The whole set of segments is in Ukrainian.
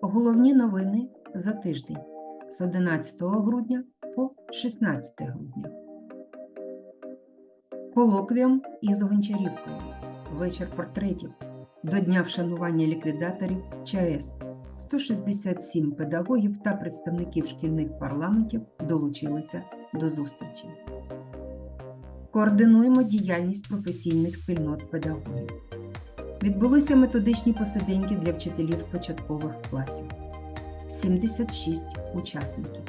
Головні новини за тиждень з 11 грудня по 16 грудня. Колоквіум із Гончарівкою. Вечір портретів до Дня вшанування ліквідаторів ЧАЕС. 167 педагогів та представників шкільних парламентів долучилися до зустрічі. Координуємо діяльність професійних спільнот педагогів. Відбулися методичні посиденьки для вчителів початкових класів. 76 учасників.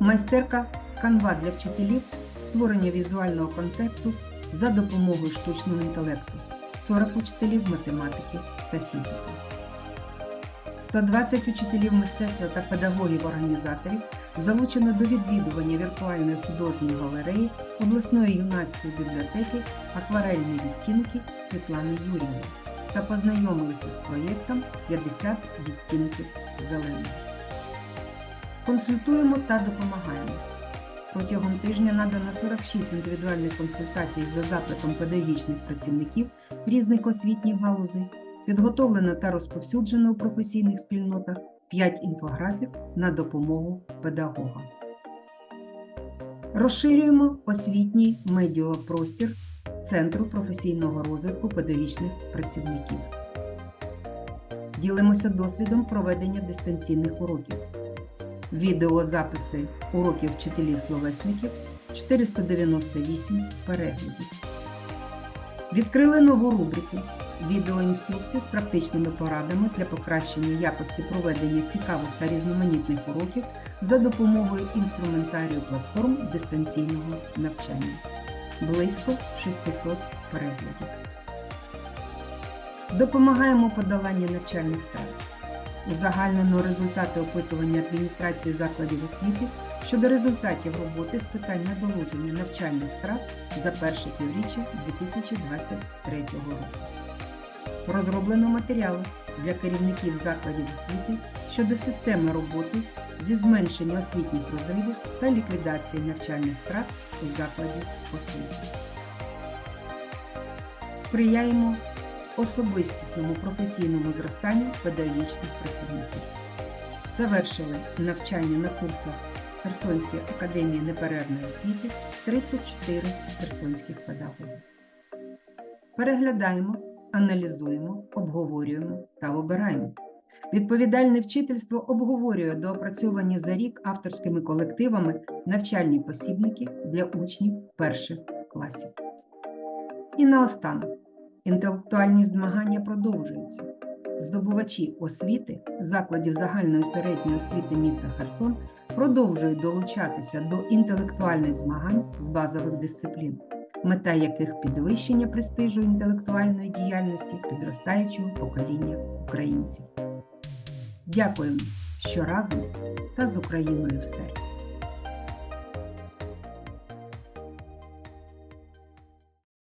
Майстерка канва для вчителів створення візуального контексту за допомогою штучного інтелекту. 40 учителів математики та фізики. 120 учителів мистецтва та педагогів-організаторів залучено до відвідування віртуальної художньої галереї обласної юнацької бібліотеки акварельні відтінки Світлани Юріївни та познайомилися з проєктом 50 відтінків зеленого. Консультуємо та допомагаємо. Протягом тижня надано 46 індивідуальних консультацій за запитом педагогічних працівників різних освітніх галузей, підготовлено та розповсюджено у професійних спільнотах 5 інфографік на допомогу педагогам. Розширюємо освітній медіапростір Центру професійного розвитку педагогічних працівників. Ділимося досвідом проведення дистанційних уроків. Відеозаписи уроків вчителів-словесників 498 переглядів. Відкрили нову рубрику відеоінструкції з практичними порадами для покращення якості проведення цікавих та різноманітних уроків за допомогою інструментарію платформ дистанційного навчання. Близько 600 переглядів. Допомагаємо подоланні навчальних втрат. Узагальнено результати опитування адміністрації закладів освіти щодо результатів роботи з питань надолуження навчальних втрат за перше півріччя 2023 року. Розроблено матеріали для керівників закладів освіти щодо системи роботи зі зменшення освітніх розривів та ліквідації навчальних втрат у закладі освіти. Сприяємо особистісному професійному зростанню педагогічних працівників. Завершили навчання на курсах Херсонської академії неперервної освіти 34 херсонських педагогів. Переглядаємо, аналізуємо, обговорюємо та обираємо. Відповідальне вчительство обговорює доопрацьовані за рік авторськими колективами навчальні посібники для учнів перших класів. І наостанок. Інтелектуальні змагання продовжуються. Здобувачі освіти закладів загальної середньої освіти міста Херсон продовжують долучатися до інтелектуальних змагань з базових дисциплін, мета яких підвищення престижу інтелектуальної діяльності підростаючого покоління українців. Дякуємо, що разом та з Україною в серці.